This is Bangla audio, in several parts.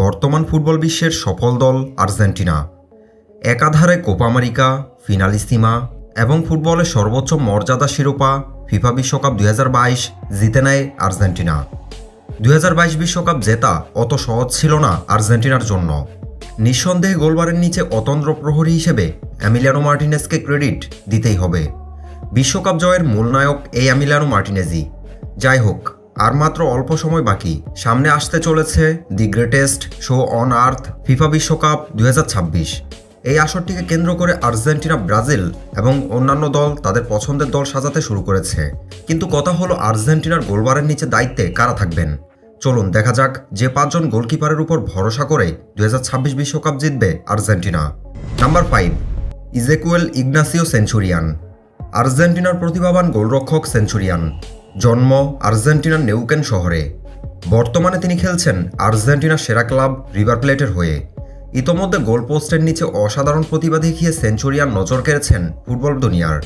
বর্তমান ফুটবল বিশ্বের সফল দল আর্জেন্টিনা। একাধারে কোপা আমেরিকা, ফিনালিসিমা এবং ফুটবলের সর্বোচ্চ মর্যাদা শিরোপা ফিফা বিশ্বকাপ দুই হাজার বাইশ জিতে নেয় আর্জেন্টিনা। দুই বিশ্বকাপ জেতা অত সহজ ছিল না আর্জেন্টিনার জন্য। নিঃসন্দেহে গোলবারের নিচে অতন্দ্র প্রহরী হিসেবে অ্যামিলিয়ানো মার্টিনেজকে ক্রেডিট দিতেই হবে। বিশ্বকাপ জয়ের মূল নায়ক এই অ্যামিলিয়ানো মার্টিনেজি যাই হোক আর মাত্র অল্প সময় বাকি। সামনে আসতে চলেছে the greatest show on earth FIFA বিশ্বকাপ দুই হাজার ছাব্বিশ। এই আসরটিকে কেন্দ্র করে আর্জেন্টিনা, ব্রাজিল এবং অন্যান্য দল তাদের পছন্দের দল সাজাতে শুরু করেছে। কিন্তু কথা হলো আর্জেন্টিনার গোলবারের নিচে দায়িত্বে কারা থাকবেন? চলুন দেখা যাক যে পাঁচজন গোলকিপারের উপর ভরসা করে দুই বিশ্বকাপ জিতবে Argentina. Number five, Ezequiel Ignacio Centurion. আর্জেন্টিনার প্রতিভাবান গোলরক্ষক সেঞ্চুরিয়ান। জন্ম আর্জেন্টিনার নেউকেন শহরে। বর্তমানে তিনি খেলছেন আর্জেন্টিনার সেরা ক্লাব রিভার প্লেটের হয়ে। ইতোমধ্যে গোলপোস্টের নিচে অসাধারণ প্রতিভা দেখিয়ে সেঞ্চুরিয়ান নজর কেড়েছেন ফুটবল দুনিয়ার।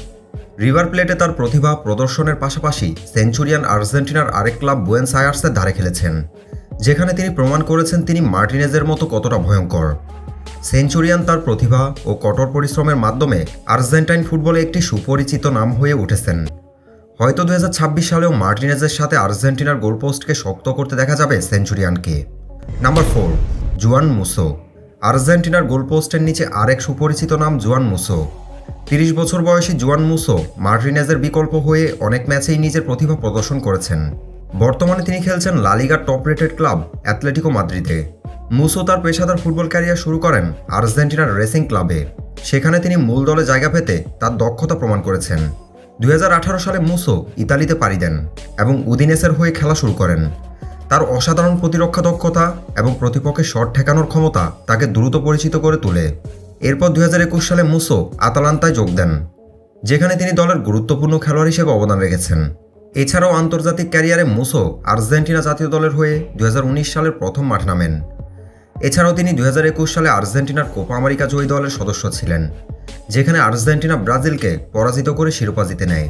রিভার প্লেটে তার প্রতিভা প্রদর্শনের পাশাপাশি সেঞ্চুরিয়ান আর্জেন্টিনার আরেক ক্লাব বুয়েন্স আয়ার্সের ধারে খেলেছেন, যেখানে তিনি প্রমাণ করেছেন তিনি মার্টিনেজের মতো কতটা ভয়ঙ্কর। সেঞ্চুরিয়ান তার প্রতিভা ও কঠোর পরিশ্রমের মাধ্যমে আর্জেন্টাইন ফুটবলে একটি সুপরিচিত নাম হয়ে উঠেছেন। হয়তো দু হাজার ছাব্বিশ সালেও মার্টিনেজের সাথে আর্জেন্টিনার গোলপোস্টকে শক্ত করতে দেখা যাবে সেঞ্চুরিয়ানকে। Number four, Juan Musso. আর্জেন্টিনার গোলপোস্টের নিচে আরেক সুপরিচিত নাম জুয়ান মুসো। তিরিশ বছর বয়সী জুয়ান মুসো মার্টিনেজের বিকল্প হয়ে অনেক ম্যাচেই নিজের প্রতিভা প্রদর্শন করেছেন। বর্তমানে তিনি খেলছেন লালিগার টপ রেটেড ক্লাব অ্যাথলেটিকো মাদ্রিদে। মুসো তার পেশাদার ফুটবল ক্যারিয়ার শুরু করেন আর্জেন্টিনার রেসিং ক্লাবে। সেখানে তিনি মূল দলে জায়গা পেতে তার দক্ষতা প্রমাণ করেছেন। দুই হাজার আঠারো সালে মুসো ইতালিতে পাড়ি দেন এবং উদিনেসের হয়ে খেলা শুরু করেন। তার অসাধারণ প্রতিরক্ষা দক্ষতা এবং প্রতিপক্ষের শট ঠেকানোর ক্ষমতা তাকে দ্রুত পরিচিত করে তোলে। এরপর দুই হাজার একুশ সালে মুসো আতালান্তায় যোগ দেন, যেখানে তিনি দলের গুরুত্বপূর্ণ খেলোয়াড় হিসেবে অবদান রেখেছেন। এছাড়াও আন্তর্জাতিক ক্যারিয়ারে মুসো আর্জেন্টিনা জাতীয় দলের হয়ে দুই হাজার উনিশ সালের প্রথম মাঠ নামেন। এছাড়াও তিনি দু হাজার একুশ সালে আর্জেন্টিনার কোপা আমেরিকা জয়ী দলের সদস্য ছিলেন। যেখানে আর্জেন্টিনা ব্রাজিলকে পরাজিত করে শিরোপা জিতে নেয়।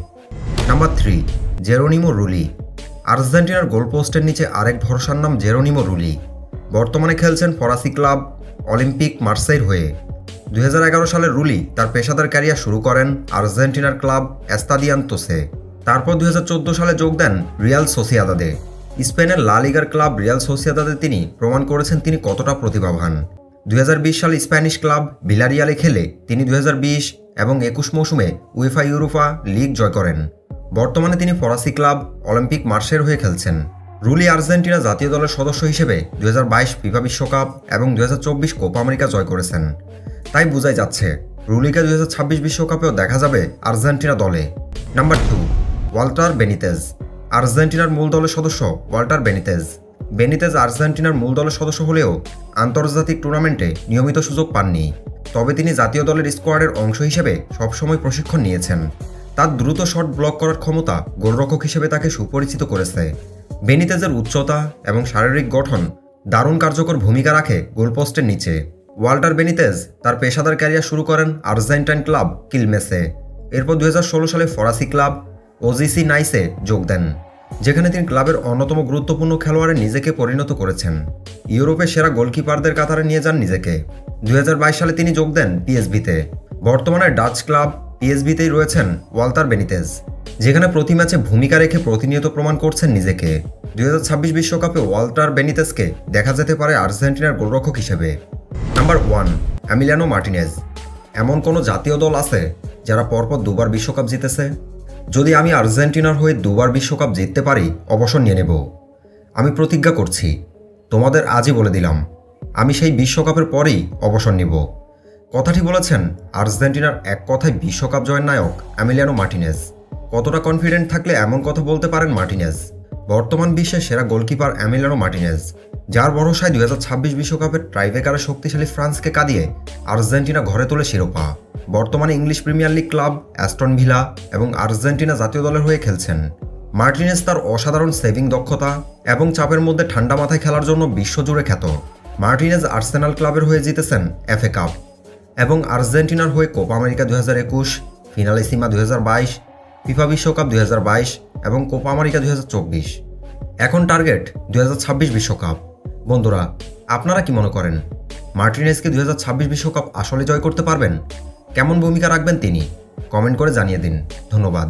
Number three, Geronimo Rulli. আর্জেন্টিনার গোলপোস্টের নিচে আরেক ভরসার নাম জেরোনিমো রুলি। বর্তমানে খেলছেন ফরাসি ক্লাব অলিম্পিক মার্সাইর হয়ে। দুই হাজার এগারো সালে রুলি তার পেশাদার ক্যারিয়ার শুরু করেন আর্জেন্টিনার ক্লাব এস্তাদিয়ান্তোসে। তারপর দুই হাজার চোদ্দ সালে যোগ দেন রিয়াল সোসিয়াদাদে। স্পেনের লা লিগার ক্লাব রিয়াল সোসিয়াদাদে তিনি প্রমাণ করেছেন তিনি কতটা প্রতিভাবান। দুই হাজার বিশ সালে স্প্যানিশ ক্লাব ভিলারিয়ালে খেলে তিনি দু হাজার বিশ এবং একুশ মৌসুমে উয়েফা ইউরোফা লিগ জয় করেন। বর্তমানে তিনি ফরাসি ক্লাব অলিম্পিক মার্সের হয়ে খেলছেন। রুলি আর্জেন্টিনা জাতীয় দলের সদস্য হিসেবে দুই ফিফা বিশ্বকাপ এবং দুই কোপা আমেরিকা জয় করেছেন। তাই বোঝাই যাচ্ছে, রুলিকে দুই বিশ্বকাপেও দেখা যাবে আর্জেন্টিনা দলে। Number two, Walter Benitez. আর্জেন্টিনার মূল দলের সদস্য ওয়াল্টার বেনিতেজ। বেনিতেজ আর্জেন্টিনার মূল দলের সদস্য হলেও আন্তর্জাতিক টুর্নামেন্টে নিয়মিত সুযোগ পাননি। তবে তিনি জাতীয় দলের স্কোয়াডের অংশ হিসেবে সবসময় প্রশিক্ষণ নিয়েছেন। তার দ্রুত শট ব্লক করার ক্ষমতা গোলরক্ষক হিসেবে তাকে সুপরিচিত করেছে। বেনিতেজের উচ্চতা এবং শারীরিক গঠন দারুণ কার্যকর ভূমিকা রাখে গোলপোস্টের নিচে। ওয়াল্টার বেনিতেজ তার পেশাদার ক্যারিয়ার শুরু করেন আর্জেন্টাইন ক্লাব কিলমেসে। এরপর দু হাজার ষোলো সালে ফরাসি ক্লাব ওজিসি নাইসে যোগ দেন। যেখানে তিনি ক্লাবের অন্যতম গুরুত্বপূর্ণ খেলোয়াড়ে নিজেকে পরিণত করেছেন। ইউরোপের সেরা গোলকিপারদের কাতারে নিয়ে যান নিজেকে। দুই হাজার বাইশ সালে তিনি যোগ দেন পিএসবিতে বর্তমানে ডাচ ক্লাব পিএসবিতেই রয়েছেন ওয়াল্টার বেনিতেজ, যেখানে প্রতি ম্যাচে ভূমিকা রেখে প্রতিনিয়ত প্রমাণ করছেন নিজেকে। দুই বিশ্বকাপে ওয়াল্টার বেনিতেজকে দেখা যেতে পারে আর্জেন্টিনার গোলরক্ষক হিসেবে। Number one, Emiliano Martinez. এমন কোনো জাতীয় দল আছে যারা পরপর দুবার বিশ্বকাপ জিতেছে? যদি আমি আর্জেন্টিনার হয়ে দুবার বিশ্বকাপ জিততে পারি, অবসর নিয়ে নেব। আমি প্রতিজ্ঞা করছি। তোমাদের আজই বলে দিলাম। আমি সেই বিশ্বকাপের পরেই অবসর নিব। কথাটি বলেছেন আর্জেন্টিনার এক কথায় বিশ্বকাপ জয়ের নায়ক অ্যামিলিয়ানো মার্টিনেজ। কতটা কনফিডেন্ট থাকলে এমন কথা বলতে পারেন মার্টিনেজ? বর্তমান বিশ্বের সেরা গোলকিপার অ্যামিলিয়ানো মার্টিনেজ। যার ভরসায় দুই হাজার ছাব্বিশ বিশ্বকাপের ট্রাইবেকারের শক্তিশালী ফ্রান্সকে কাঁদিয়ে আর্জেন্টিনা ঘরে তোলে শিরোপা। বর্তমানে English Premier League club Aston Villa এবং আর্জেন্টিনা জাতীয় দলের হয়ে খেলছেন। মার্টিনেস তার অসাধারণ সেভিং দক্ষতা এবং চাপের মধ্যে ঠান্ডা মাথায় খেলার জন্য বিশ্বজুড়ে খ্যাত। মার্টিনেজ আর্সেনাল ক্লাবের হয়ে জিতেছেন এফএ কাপ এবং আর্জেন্টিনার হয়ে কোপা আমেরিকা দুই হাজার একুশ, ফিনালিসিমা দুই হাজার বাইশ, ফিফা বিশ্বকাপ দুই হাজার বাইশ এবং কোপা আমেরিকা দুই হাজার চব্বিশ। এখন টার্গেট দুই হাজার ছাব্বিশ বিশ্বকাপ। বন্ধুরা, আপনারা কি মনে করেন মার্টিনেসকে দুই বিশ্বকাপ আসলে জয় করতে পারবেন? কেমন ভূমিকা রাখবেন তিনি? কমেন্ট করে জানিয়ে দিন। ধন্যবাদ।